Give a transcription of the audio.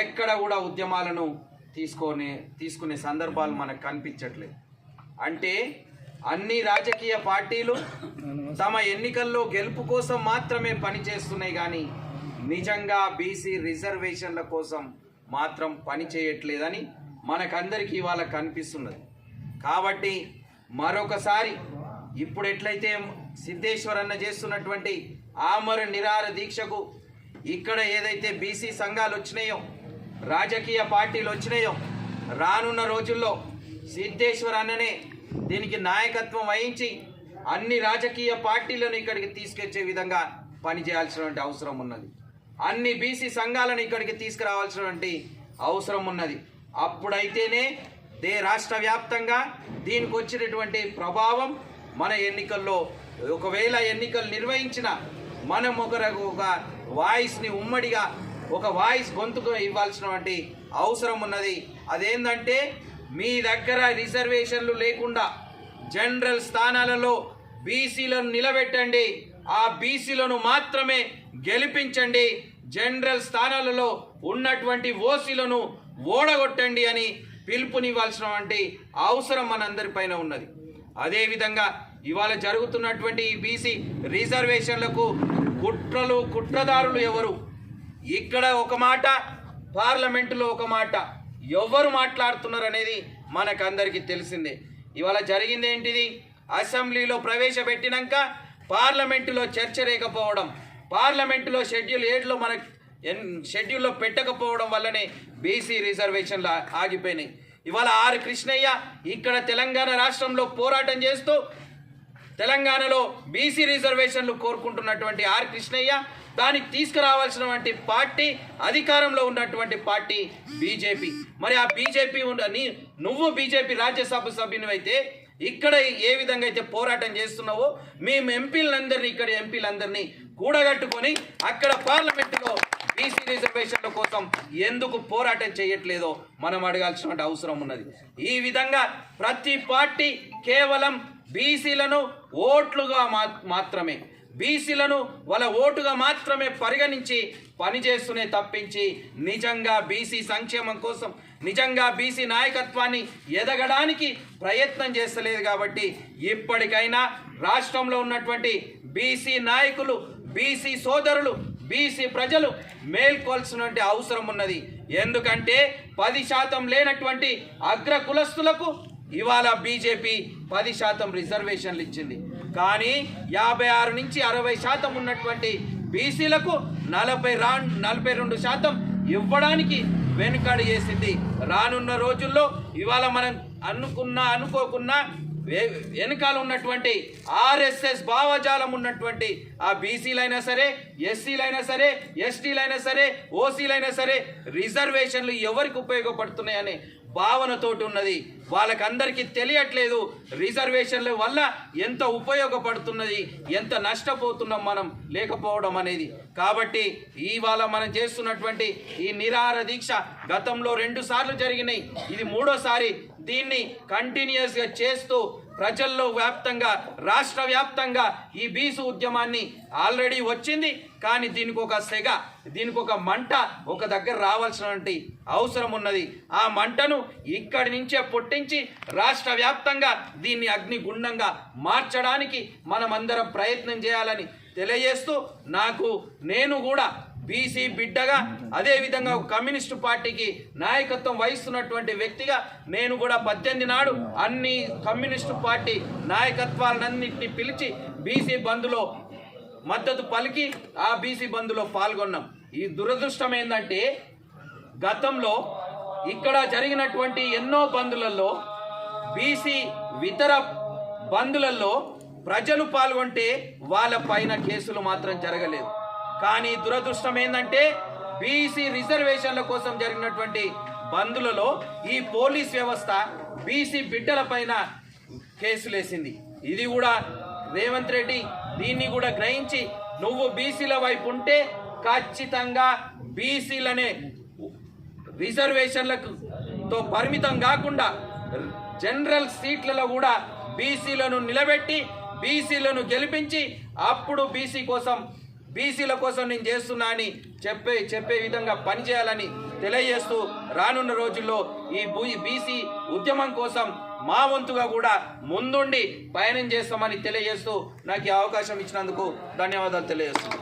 ఎక్కడ కూడా ఉద్యమాలను తీసుకొని తీసుకునే సందర్భాలు మనకు కనిపించట్లేదు. అంటే అన్ని రాజకీయ పార్టీలు తమ ఎన్నికల్లో గెలుపు కోసం మాత్రమే పనిచేస్తున్నాయి కానీ నిజంగా బీసీ రిజర్వేషన్ల కోసం మాత్రం పని చేయట్లేదని మనకందరికీ ఇవాళ కనిపిస్తున్నది. కాబట్టి మరొకసారి ఇప్పుడు ఎట్లయితే సిద్ధేశ్వర్ అన్న చేస్తున్నటువంటి ఆమర నిరార దీక్షకు ఇక్కడ ఏదైతే బీసీ సంఘాలు వచ్చినాయో రాజకీయ పార్టీలు వచ్చినాయో. రానున్న రోజుల్లో సిద్ధేశ్వర్ అన్ననే దీనికి నాయకత్వం వహించి అన్ని రాజకీయ పార్టీలను ఇక్కడికి తీసుకొచ్చే విధంగా పనిచేయాల్సినటువంటి అవసరం ఉన్నది. అన్ని బీసీ సంఘాలను ఇక్కడికి తీసుకురావాల్సినటువంటి అవసరం ఉన్నది. అప్పుడైతేనే దే రాష్ట్ర వ్యాప్తంగా దీనికి వచ్చినటువంటి ప్రభావం మన ఎన్నికల్లో ఒకవేళ ఎన్నికలు నిర్వహించిన మనం ఒకరు ఒక వాయిస్ని ఉమ్మడిగా ఒక వాయిస్ గొంతుకు ఇవ్వాల్సినటువంటి అవసరం ఉన్నది. అదేంటంటే మీ దగ్గర రిజర్వేషన్లు లేకుండా జనరల్ స్థానాలలో బీసీలను నిలబెట్టండి. ఆ బీసీలను మాత్రమే గెలిపించండి. జనరల్ స్థానాలలో ఉన్నటువంటి ఓసీలను ఓడగొట్టండి అని పిలుపునివ్వాల్సినటువంటి అవసరం మనందరిపైన ఉన్నది. అదేవిధంగా ఇవాళ జరుగుతున్నటువంటి ఈ బీసీ రిజర్వేషన్లకు కుట్రలు కుట్రదారులు ఎవరు? ఇక్కడ ఒక మాట పార్లమెంటులో ఒక మాట. ఎవరు మాట్లాడుతున్నారు అనేది మనకందరికీ తెలిసిందే. ఇవాళ జరిగింది ఏంటిది? అసెంబ్లీలో ప్రవేశపెట్టినాక పార్లమెంటులో చర్చ లేకపోవడం పార్లమెంటులో షెడ్యూల్ ఏడులో మన ఎన్ షెడ్యూల్లో పెట్టకపోవడం వల్లనే బీసీ రిజర్వేషన్లు ఆగిపోయినాయి. ఇవాళ ఆర్ కృష్ణయ్య ఇక్కడ తెలంగాణ రాష్ట్రంలో పోరాటం చేస్తూ తెలంగాణలో బీసీ రిజర్వేషన్లు కోరుకుంటున్నటువంటి ఆర్ కృష్ణయ్య దానికి తీసుకురావాల్సినటువంటి పార్టీ అధికారంలో ఉన్నటువంటి పార్టీ బీజేపీ. మరి ఆ బీజేపీ ఉండని నువ్వు బీజేపీ రాజ్యసభ సభ్యుని అయితే ఇక్కడ ఏ విధంగా అయితే పోరాటం చేస్తున్నావో మేము ఎంపీలందరినీ ఇక్కడ ఎంపీలందరినీ కూడగట్టుకొని అక్కడ పార్లమెంటులో బీసీ రిజర్వేషన్ల కోసం ఎందుకు పోరాటం చేయట్లేదో మనం అడగాల్సిన అవసరం ఉన్నది. ఈ విధంగా ప్రతి పార్టీ కేవలం బీసీలను ఓట్లుగా మా- మాత్రమే. బీసీలను వాళ్ళ ఓటుగా మాత్రమే పరిగణించి పనిచేస్తూనే తప్పించి నిజంగా బీసీ సంక్షేమం కోసం నిజంగా బీసీ నాయకత్వాన్ని ఎదగడానికి ప్రయత్నం చేస్తలేదు కాబట్టి ఇప్పటికైనా రాష్ట్రంలో ఉన్నటువంటి బీసీ నాయకులు బీసీ సోదరులు బీసీ ప్రజలు మేల్కొల్సినటువంటి అవసరం ఉన్నది. ఎందుకంటే పది శాతం లేనటువంటి అగ్ర కులస్తులకు ఇవాళ బీజేపీ పది శాతం రిజర్వేషన్లు ఇచ్చింది. కానీ యాభై ఆరు నుంచి అరవై శాతం ఉన్నటువంటి బీసీలకు నలభై రా నలభై రెండు శాతం ఇవ్వడానికి వెనుకడి చేసింది. రానున్న రోజుల్లో ఇవాళ మనం అనుకున్నా అనుకోకున్నా వెనకాల ఉన్నటువంటి ఆర్ఎస్ఎస్ భావజాలం ఉన్నటువంటి ఆ బీసీలైనా సరే ఎస్సీలైనా సరే ఎస్టీలైనా సరే ఓసీలైనా సరే రిజర్వేషన్లు ఎవరికి ఉపయోగపడుతున్నాయని భావనతోటి ఉన్నది. వాళ్ళకందరికీ తెలియట్లేదు రిజర్వేషన్ల వల్ల ఎంత ఉపయోగపడుతున్నది ఎంత నష్టపోతున్నాం మనం లేకపోవడం అనేది. కాబట్టి ఇవాళ మనం చేస్తున్నటువంటి ఈ నిరాహార దీక్ష గతంలో రెండు సార్లు జరిగినాయి. ఇది మూడోసారి దీన్ని కంటిన్యూస్గా చేస్తూ ప్రజల్లో వ్యాప్తంగా రాష్ట్ర వ్యాప్తంగా ఈ బీసు ఉద్యమాన్ని ఆల్రెడీ వచ్చింది. కానీ దీనికి ఒక సెగ దీనికి ఒక మంట ఒక దగ్గర రావాల్సినటువంటి అవసరం ఉన్నది. ఆ మంటను ఇక్కడి నుంచే పుట్టించి రాష్ట్ర వ్యాప్తంగా దీన్ని అగ్నిగుండంగా మార్చడానికి మనమందరం ప్రయత్నం చేయాలని తెలియజేస్తూ నాకు నేను కూడా బీసీ బిడ్డగా అదేవిధంగా ఒక కమ్యూనిస్టు పార్టీకి నాయకత్వం వహిస్తున్నటువంటి వ్యక్తిగా నేను కూడా పద్దెనిమిది నాడు అన్ని కమ్యూనిస్టు పార్టీ నాయకత్వాలన్నింటినీ పిలిచి బీసీ బంధులో మద్దతు పలికి ఆ బీసీ బంధులో పాల్గొన్నాం. ఈ దురదృష్టం ఏంటంటే గతంలో ఇక్కడ జరిగినటువంటి ఎన్నో బందులలో బీసీ ఇతర బంధులలో ప్రజలు పాల్గొంటే వాళ్ళ పైన కేసులు మాత్రం జరగలేదు. కానీ దురదృష్టం ఏంటంటే బీసీ రిజర్వేషన్ల కోసం జరిగినటువంటి బందులలో ఈ పోలీస్ వ్యవస్థ బీసీ బిడ్డల పైన కేసులేసింది ఇది కూడా రేవంత్ రెడ్డి దీన్ని కూడా గ్రహించి నువ్వు బీసీల వైపు ఉంటే ఖచ్చితంగా బీసీలనే రిజర్వేషన్లకు తో పరిమితం కాకుండా జనరల్ సీట్లలో కూడా బీసీలను నిలబెట్టి బీసీలను గెలిపించి అప్పుడు బీసీ కోసం బీసీల కోసం నేను చేస్తున్నా అని చెప్పే చెప్పే విధంగా పనిచేయాలని తెలియజేస్తూ రానున్న రోజుల్లో ఈ బీసీ ఉద్యమం కోసం మా వంతుగా కూడా ముందుండి పయనం చేస్తామని తెలియజేస్తూ నాకు ఈ అవకాశం ఇచ్చినందుకు ధన్యవాదాలు తెలియజేస్తున్నాను.